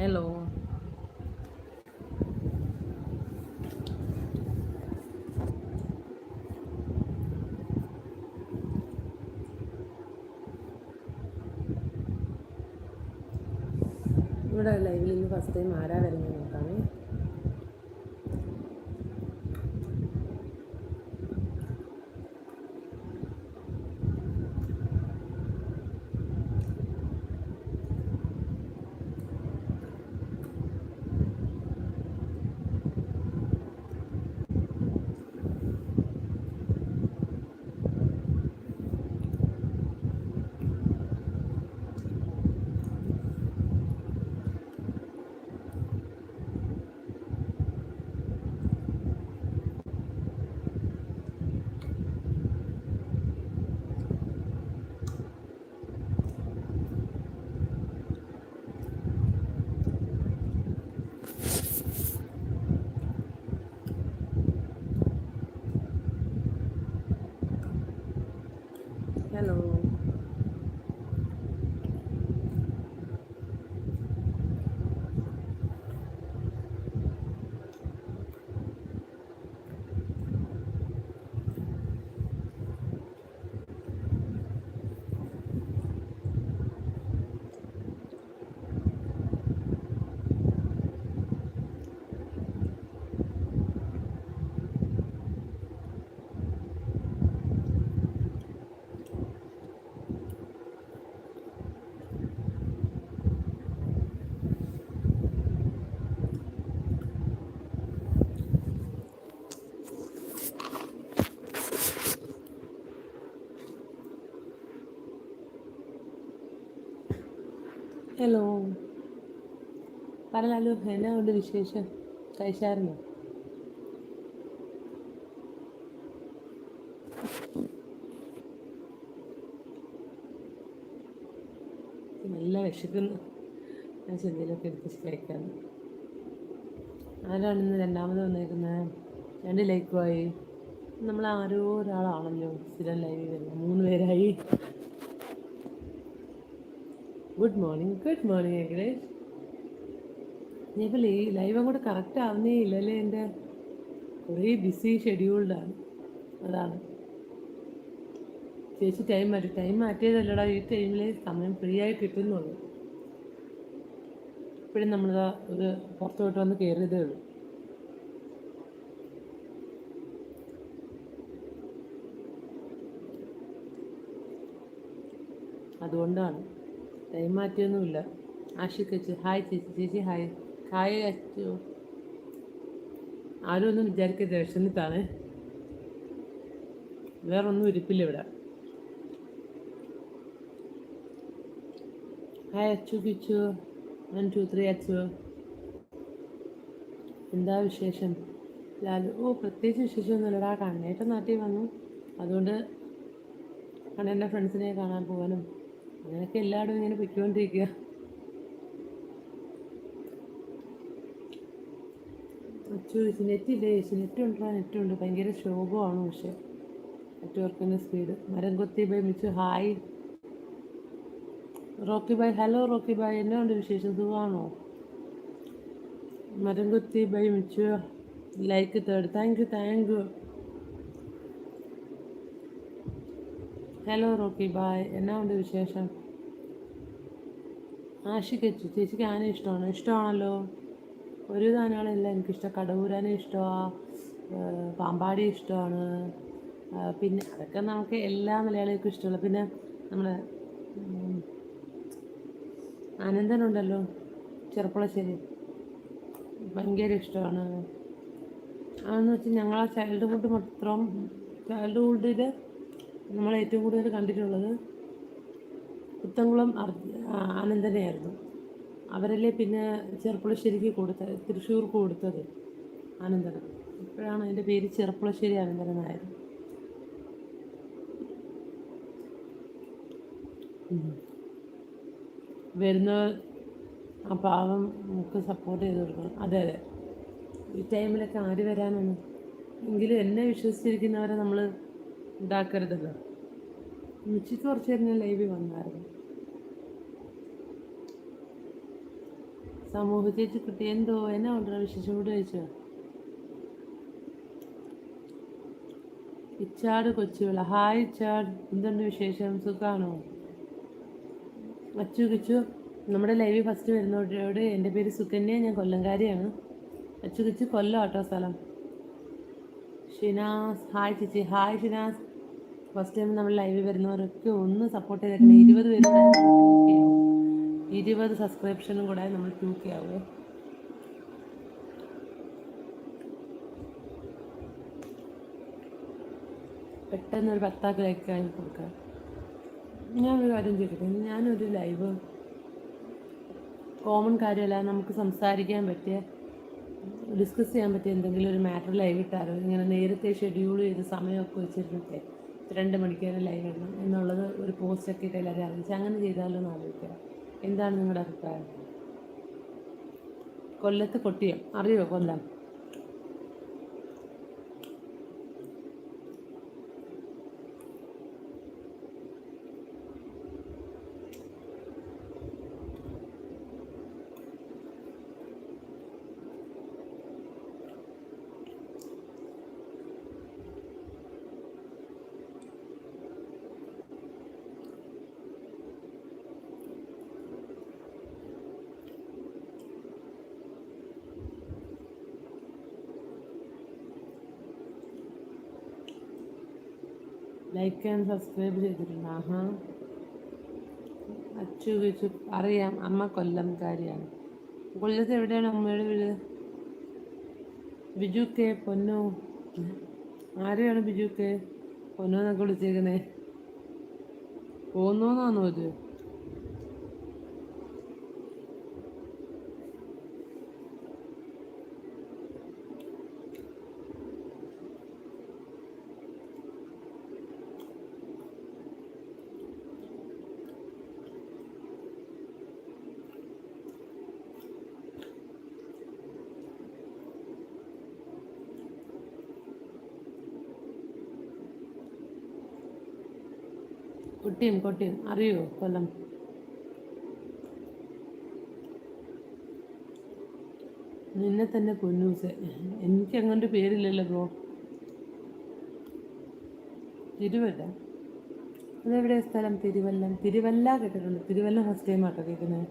Hello ഇവിടെ ലൈവിൽ ഇന്ന് ഫസ്റ്റ് ടൈം ആരാ വരുന്നത് നോക്കാമേ ഹലോ ഹലോ. പറഞ്ഞാലോ എന്നാ ഉണ്ട് വിശേഷം? കഴിച്ചായിരുന്നു? നല്ല വിശക്കുന്നു. ഞാൻ ചെന്തിലൊക്കെ എടുത്ത് കഴിക്കാം ആരാണ് ഇന്ന് രണ്ടാമത് വന്നേക്കുന്നത് രണ്ട് ലൈക്കുമായി. നമ്മൾ ആരോ ഒരാളാണല്ലോ സ്ഥിരം ലൈവിൽ വരുന്നത്. മൂന്ന് പേരായി. ഗുഡ് മോർണിംഗ് ഗുഡ് മോർണിംഗ് ഏകദേശ് ഞാനിപ്പോൾ ലൈ ലൈവ് അങ്ങോട്ട് കറക്റ്റ് ആവുന്നേ ഇല്ലല്ലേ എന്റെ? കുറേ ബിസി ഷെഡ്യൂൾഡാണ് അതാണ്. ചേച്ചി ടൈം മാറ്റി ടൈം മാറ്റിയതല്ലടാ ഈ ടൈമിൽ സമയം ഫ്രീ ആയി കിട്ടുന്നുള്ളൂ. ഇപ്പോഴും നമ്മൾ ഒരു പുറത്തോട്ട് വന്ന് കയറിയതേ ഉള്ളൂ. അതുകൊണ്ടാണ്. ടൈം മാറ്റിയൊന്നുമില്ല ആഷിക്ക് വെച്ച് ഹായ് ചേച്ചി ചേച്ചി ഹായ്. ഹായ് അച്ചു. ആരും ഒന്നും വിചാരിക്കരുത് വിഷമിത്താണ്. വേറൊന്നും ഇരിപ്പില്ല ഇവിടെ. Hi Achu Kichu. One two three Achu. എന്താ വിശേഷം? ലാലു ഓ പ്രത്യേകിച്ച് വിശേഷമൊന്നുമില്ലടാ. കണ്ണേട്ട നാട്ടിൽ വന്നു. അതുകൊണ്ട് കണ്ണേന്റെ ഫ്രണ്ട്സിനെ കാണാൻ പോകാനും അങ്ങനെയൊക്കെ എല്ലായിടും ഇങ്ങനെ പൊയ്ക്കൊണ്ടിരിക്കുക അച്ചു നെറ്റ് ഇല്ല? ചേച്ചി നെറ്റ് ഉണ്ടോ? നെറ്റ് ഉണ്ട്. ഭയങ്കര ശോഭമാണ് പക്ഷേ. നെറ്റ്വർക്കിന്റെ സ്പീഡ് മരം കൊത്തി by Michu. Hi Rocky Bhai hello Rocky Bhai എന്നെ ഉണ്ട് വിശേഷം? സുഖമാണോ? മരം കൊത്തി by Michu. Like third thank you thank you hello Rocky Bhai എന്നാ ഉണ്ട് വിശേഷം? ആഷിക്ക് ചേച്ചിക്ക് ആന ഇഷ്ടമാണ്? ഇഷ്ടമാണല്ലോ. ഒരു ആനകളല്ല എനിക്കിഷ്ടം. കടവൂരാനെ ഇഷ്ടമാണ് പാമ്പാടി ഇഷ്ടമാണ്. പിന്നെ അതൊക്കെ നമുക്ക് എല്ലാ മലയാളികൾക്കും ഇഷ്ടമുള്ള. പിന്നെ നമ്മൾ ആനന്ദനുണ്ടല്ലോ ചെറുപ്പളശ്ശേരി. ഭയങ്കര ഇഷ്ടമാണ്. അതെന്ന് വെച്ചാൽ ഞങ്ങളെ ചൈൽഡ്ഹുഡ് മാത്രം ചൈൽഡ്ഹുഡിൽ നമ്മൾ ഏറ്റവും കൂടുതൽ കണ്ടിട്ടുള്ളത് പുത്തംകുളം ആനന്ദനെയായിരുന്നു അവരല്ലേ പിന്നെ ചെറുപ്പുളശ്ശേരിക്ക് കൊടുത്തത് തൃശ്ശൂർക്ക് കൊടുത്തത് ആനന്ദനം ഇപ്പോഴാണ് അതിന്റെ പേര് ചെറുപ്പുളശ്ശേരി ആനന്ദനായത് വരുന്ന ആ പാവം നമുക്ക് സപ്പോർട്ട് ചെയ്ത് കൊടുക്കണം. അതെ അതെ. ഈ ടൈമിലൊക്കെ ആര് വരാനാണ്? എങ്കിലും എന്നെ വിശ്വസിച്ചിരിക്കുന്നവരെ നമ്മൾ ഇതാക്കരുതല്ലോ. ഉച്ചയ്ക്ക് കുറച്ച് നേരം ലൈവ് വന്നായിരുന്നു. സമൂഹത്തേച്ച് കുട്ടി എന്തോ എന്നാ ഉണ്ടോ വിശേഷം കൂടെ ചോദിച്ചോ? ഇച്ചാട് കൊച്ചുവിള. ഹായ് ഇച്ചാട്. എന്തുണ്ട് വിശേഷം? സുഖാണോ? അച്ചു കിച്ചു നമ്മുടെ ലൈവ് ഫസ്റ്റ് വരുന്നവരോട് എന്റെ പേര് സുകന്യ ഞാൻ കൊല്ലംകാരിയാണ്. അച്ചു കിച്ചു കൊല്ലം ആട്ടോ സ്ഥലം. ഷിനാസ്. ഹായ് ചേച്ചി. ഹായ് ഷിനാസ്. ഫസ്റ്റ് ടൈം നമ്മൾ ലൈവിൽ വരുന്നവരൊക്കെ ഒന്ന് സപ്പോർട്ട് ചെയ്തേക്കണേ. ഇരുപത് പേര് കൂടെ നമ്മൾ 2K ആവും. ഇരുപത് സബ്സ്ക്രിപ്ഷനും കൂടെ നമ്മൾ ടു കെ ആവുമേ പെട്ടെന്ന് ഒരു പത്താക്ക് ലൈക്ക് ആയി കൊടുക്കാം. ഞാനൊരു കാര്യം ചോദിക്കട്ടെ? ഞാനൊരു ലൈവ് കോമൺ കാര്യമല്ല നമുക്ക് സംസാരിക്കാൻ പറ്റിയ ഡിസ്കസ് ചെയ്യാൻ പറ്റിയ എന്തെങ്കിലും ഒരു മാറ്റർ ലൈവ് ഇട്ടാലോ? ഇങ്ങനെ നേരത്തെ ഷെഡ്യൂൾ ചെയ്ത് സമയമൊക്കെ വെച്ചിരുന്നിട്ട്. രണ്ട് മണിക്കൂർ ലൈവ് ഇടണം എന്നുള്ളത് ഒരു പോസ്റ്റൊക്കെ ഇട്ട് എല്ലാവരും അറിയിച്ച് അങ്ങനെ ചെയ്താലോ എന്ന് ആലോചിക്കാം എന്താണ് നിങ്ങളുടെ അഭിപ്രായം? കൊല്ലത്ത് കൊട്ടിയം. അറിയോ കൊല്ലം? ലൈക്ക് ആൻഡ് സബ്സ്ക്രൈബ് ചെയ്തിട്ടുണ്ട് ആഹാ. അച്ചു വെച്ചു അറിയാം അമ്മ കൊല്ലംകാരിയാണ്. കൊല്ലത്ത് എവിടെയാണ് അമ്മയുടെ വീട്? ബിജു കെ പൊന്നു? ആരെയാണ് ബിജു കെ പൊന്നു എന്നൊക്കെ വിളിച്ചേക്കുന്നേ? പോന്നോന്നാണോ ഇത്? കൊട്ടിയം കൊട്ടിയം അറിയോ കൊല്ലം? നിന്നെ തന്നെ പൊന്നൂസ് എനിക്ക് അങ്ങോട്ട് പേരില്ലല്ലോ ബ്രോ. തിരുവല്ല. അതെവിടെ സ്ഥലം? തിരുവല്ലം. തിരുവല്ല കേട്ടിട്ടുണ്ട്. തിരുവല്ല ഫസ്റ്റ് ടൈം ആട്ടോ കേൾക്കുന്നത്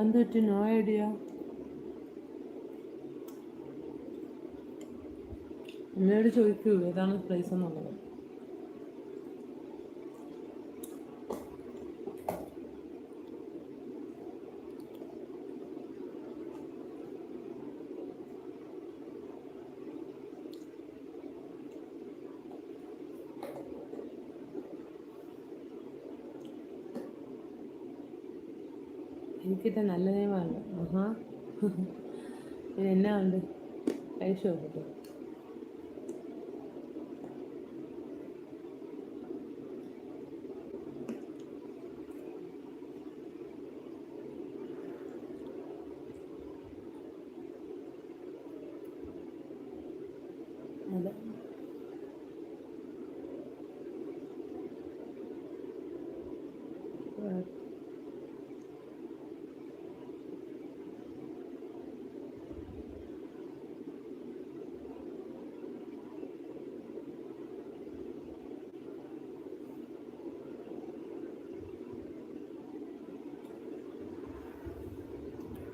എന്ത് നോ ഐഡിയ. അമ്മയോട് ചോദിക്കൂ ഏതാണ് പ്ലേസ് എന്നുള്ളത്? എനിക്കിട്ട് നല്ല നിയമമാണ് ആഹാ. ഇത് എന്നാ ഉണ്ട്? കഴിച്ചു നോക്കട്ടെ അതെ ആ.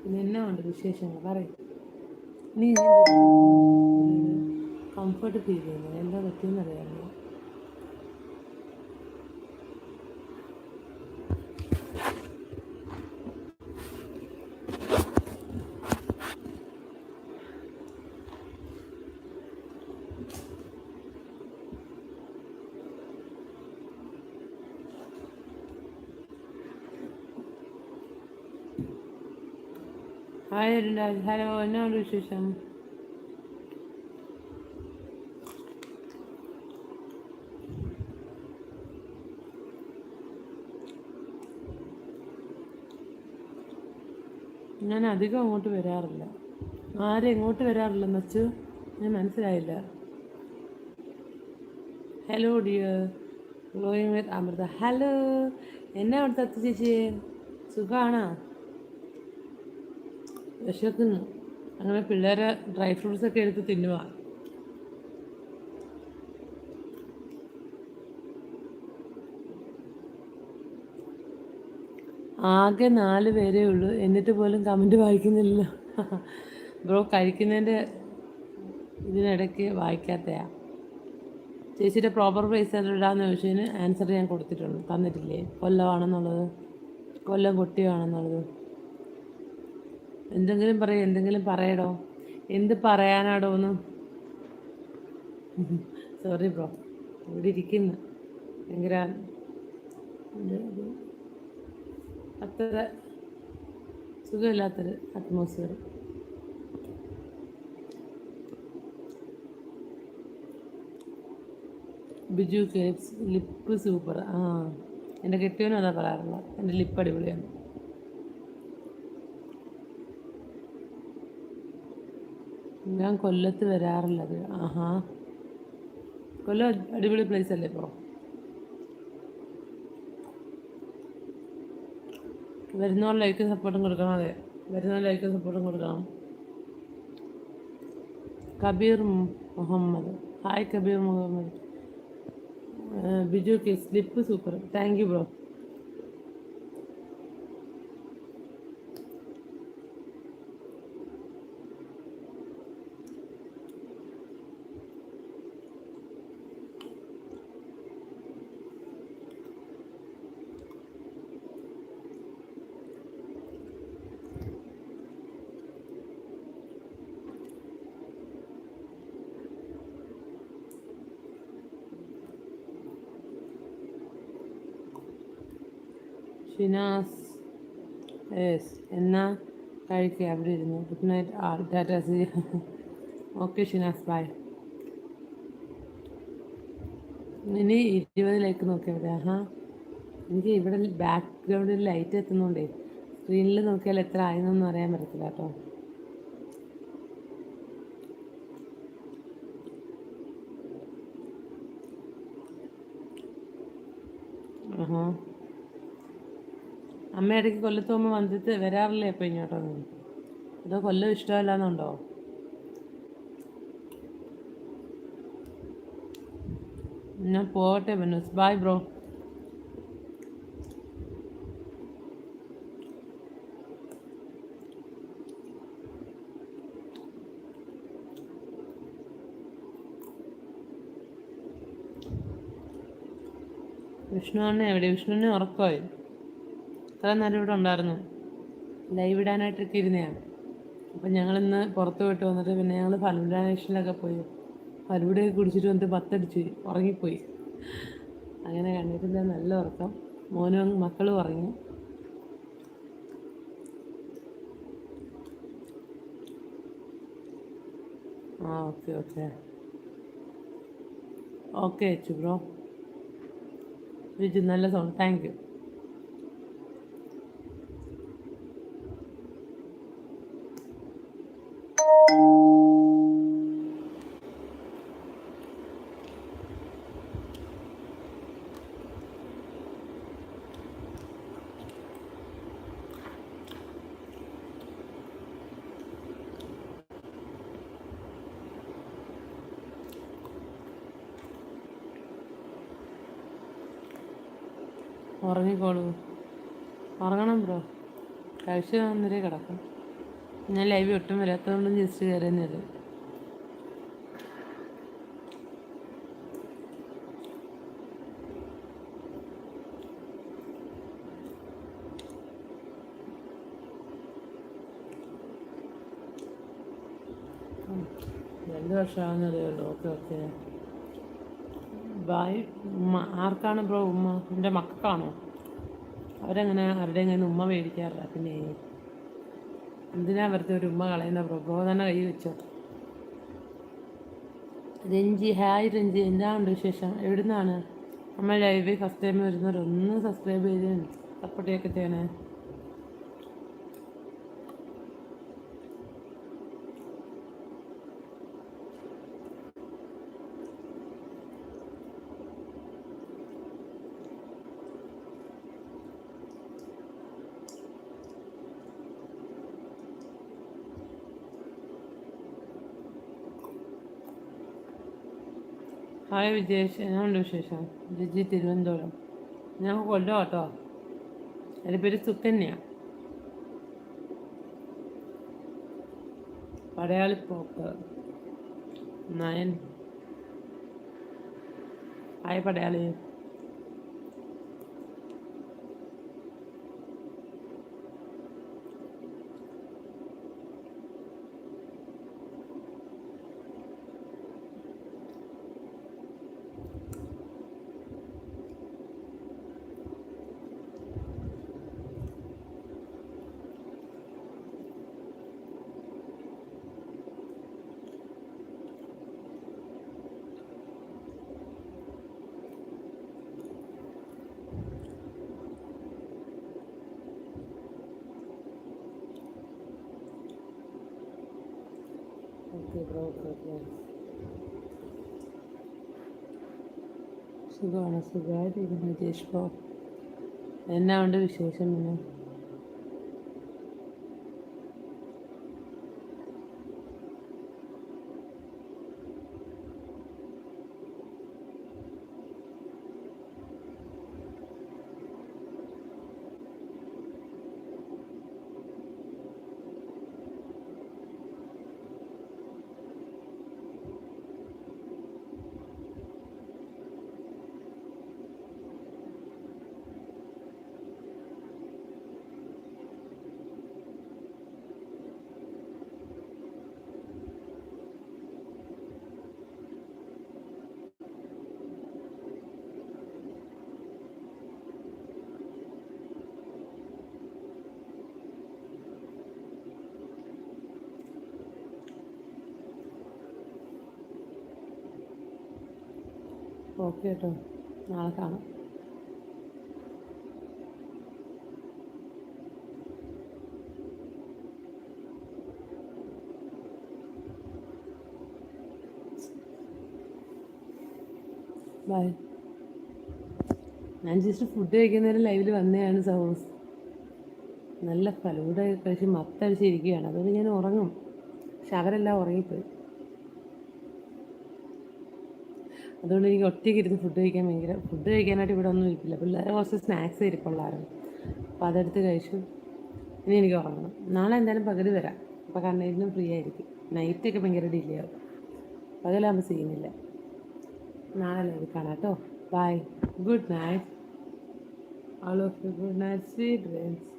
പിന്നെ എന്നാ ഉണ്ട് വിശേഷങ്ങൾ. പറയും. നീ കംഫർട്ട് ഫീൽ ചെയ്യുന്നത് എന്താ പറ്റിയെന്ന് അരുൺരാജ് ഹലോ എന്നാ ഉണ്ട് വിശേഷം ഞാൻ അധികം അങ്ങോട്ട് വരാറില്ല. ആരും എങ്ങോട്ട് വരാറില്ല നച്ചു ഞാൻ മനസ്സിലായില്ല. Hello dear glowing with Amrita hello എന്നാ അവിടുത്തെ ചേച്ചി സുഖമാണോ വിശക്കുന്നു. അങ്ങനെ പിള്ളേരെ ഡ്രൈ ഫ്രൂട്ട്സ് ഒക്കെ എടുത്ത് തിന്നുക ആകെ നാല് പേരേ ഉള്ളൂ. എന്നിട്ട് പോലും കമന്റ് വായിക്കുന്നില്ല ബ്രോ കഴിക്കുന്നതിന്റെ ഇതിനിടയ്ക്ക് വായിക്കാത്തയാ. ചേച്ചിയുടെ പ്രോപ്പർ പ്ലേസ് ഇടാന്ന് ചോദിച്ചതിന് ആൻസർ ഞാൻ കൊടുത്തിട്ടുണ്ട് തന്നിട്ടില്ലേ? കൊല്ലമാണെന്നുള്ളത്. കൊല്ലം കൊട്ടിയാണെന്നുള്ളത്. എന്തെങ്കിലും പറയും എന്തെങ്കിലും പറയടോ. എന്ത് പറയാനാടോ ഒന്ന്? സോറി ബ്രോ ഇവിടെ ഇരിക്കുന്നു. ഭയങ്കര അത്ര സുഖമില്ലാത്തൊരു അറ്റ്മോസ്ഫിയർ ബിജു കേപ്സ് ലിപ്പ് സൂപ്പർ. ആ എന്റെ കെട്ടിയവനും അതാ പറയാറുള്ളത്. എന്റെ ലിപ്പ് അടിപൊളിയാണ്. ഞാൻ കൊല്ലത്ത് വരാറുള്ളത്. ആഹാ. കൊല്ലം അടിപൊളി പ്ലേസ് അല്ലേ ഇപ്പോൾ വരുന്നവർ ലൈക്കും സപ്പോർട്ടും കൊടുക്കണം അതെ. വരുന്നവർ ലൈക്കും സപ്പോർട്ടും കൊടുക്കണം. Kabir Muhammad. Hi Kabir Muhammad. Biju K slip super thank you bro Shinas yes എന്നാ കഴിക്കുക അവിടെ ഇരുന്നു ഗുഡ് നൈറ്റ് ആർ ടാറ്റാ സി. ഓക്കെ ഷിനാസ് ബൈ ഇനി ഇരുപതിലേക്ക് നോക്കിയാൽ മതി ആഹാ. എനിക്ക് ഇവിടെ ബാക്ക്ഗ്രൗണ്ടിൽ ലൈറ്റ് എത്തുന്നുണ്ടേ സ്ക്രീനിൽ നോക്കിയാൽ എത്ര ആയെന്നൊന്നും അറിയാൻ പറ്റത്തില്ല കേട്ടോ. ആഹാ. അമ്മ ഇടയ്ക്ക് കൊല്ലത്ത് പോകുമ്പോൾ വന്നിട്ട് വരാറില്ലേ അപ്പം ഇങ്ങോട്ടൊന്നും അതോ കൊല്ലം ഇഷ്ടമല്ലാന്നുണ്ടോ? ഞാൻ പോകട്ടെ ബനൂസ്. ബായ് ബ്രോ വിഷ്ണു അണ്ണ എവിടെ? വിഷ്ണുവിനെ ഉറക്കമായി. ഇത്ര നേരം ഇവിടെ ഉണ്ടായിരുന്നു. ലൈവ് ഇടാനായിട്ടൊക്കെ ഇരുന്നതാണ് അപ്പം ഞങ്ങളിന്ന് പുറത്ത് പോയിട്ട് വന്നിട്ട് പിന്നെ ഞങ്ങൾ ഫലൂഡ നേഷനിലൊക്കെ പോയി. ഫലൂഡയൊക്കെ കുടിച്ചിട്ട് വന്നിട്ട് പത്തടിച്ച് ഉറങ്ങിപ്പോയി. അങ്ങനെ കണ്ടിട്ടില്ല നല്ല ഉറക്കം. മോനും മക്കളും ഉറങ്ങി. ആ okay okay. Okay bro. Viju നല്ല സോങ് താങ്ക് യു. ഉറങ്ങിക്കോളൂ. ഉറങ്ങണം ബ്രോ. കഴിച്ചു വന്നിട്ടേ കിടക്കും. ഞാൻ ലൈവ് ഒട്ടും വരാത്തതുകൊണ്ടും ജസ്റ്റ് കയറുന്നത് രണ്ട് വർഷമാകുന്നതേ ഉള്ളൂ. Okay okay. ബായ് ഉമ്മ ആർക്കാണ് ബ്രോ ഉമ്മ? എന്റെ മക്കൾക്കാണോ? അവരങ്ങനെ അവരുടെ എങ്ങനെ ഉമ്മ മേടിക്കാറില്ല. പിന്നെ എന്തിനാ വെറുതെ ഒരു ഉമ്മ കളയുന്ന ബ്രോ? ബ്രോ തന്നെ കൈ വെച്ചോ. രഞ്ജി ഹായ് രഞ്ജി. എന്താണ് വിശേഷം? എവിടുന്നാണ്? നമ്മൾ ലൈവ് ഫസ്റ്റ് ടൈം വരുന്നവർ ഒന്ന് സബ്സ്ക്രൈബ് ചെയ്ത് സപ്പോർട്ട് ചെയ്യൊക്കെ ചെയ്യണേ. ഹായ് വിജേഷ് എന്നാണ്ട് വിശേഷം ജിജി തിരുവനന്തപുരം ഞാൻ കൊല്ലം കേട്ടോ എന്റെ പേര് സുക്കന്യാണ് പടയാളിപ്പോക്ക് nine hi Padayali okay bro okay okay സുഖമാണ് സുഖമായിട്ടിരിക്കുന്നു ജേഷ് ബ്രോ എന്നാ ഉണ്ട് വിശേഷം പിന്നെ ഓക്കെ കേട്ടോ നാളെ കാണാം. ബൈ ഞാൻ ജസ്റ്റ് ഫുഡ് കഴിക്കുന്നേരം ലൈവിൽ വന്നതാണ് സൗസ്. നല്ല ഫലൂഡ കഴിച്ച് മത്തടിച്ചിരിക്കുകയാണ് അതുകൊണ്ട് ഞാൻ ഉറങ്ങും. പക്ഷെ അവരെല്ലാം ഉറങ്ങിപ്പോയി. അതുകൊണ്ട് എനിക്ക് ഒറ്റയ്ക്ക് ഇരുന്ന് ഫുഡ് കഴിക്കാൻ ഭയങ്കര ഫുഡ് കഴിക്കാനായിട്ട് ഇവിടെ ഒന്നും ഇരിപ്പില്ല പിള്ളേരെ കുറച്ച് സ്നാക്സ് ഇരിപ്പുള്ളായിരുന്നു. അപ്പോൾ അതെടുത്ത് കഴിച്ചു. ഇനി എനിക്ക് ഉറങ്ങണം. നാളെ എന്തായാലും പകൽ വരാം. അപ്പോൾ കണ്ണീരിനും ഫ്രീ ആയിരിക്കും. നൈറ്റൊക്കെ ഭയങ്കര ഡിലേ ആവും. പകലാകുമ്പോൾ ചെയ്യുന്നില്ല നാളെ ലൈവ് കാണാം കേട്ടോ. Bye good night all of you good night sweet dreams.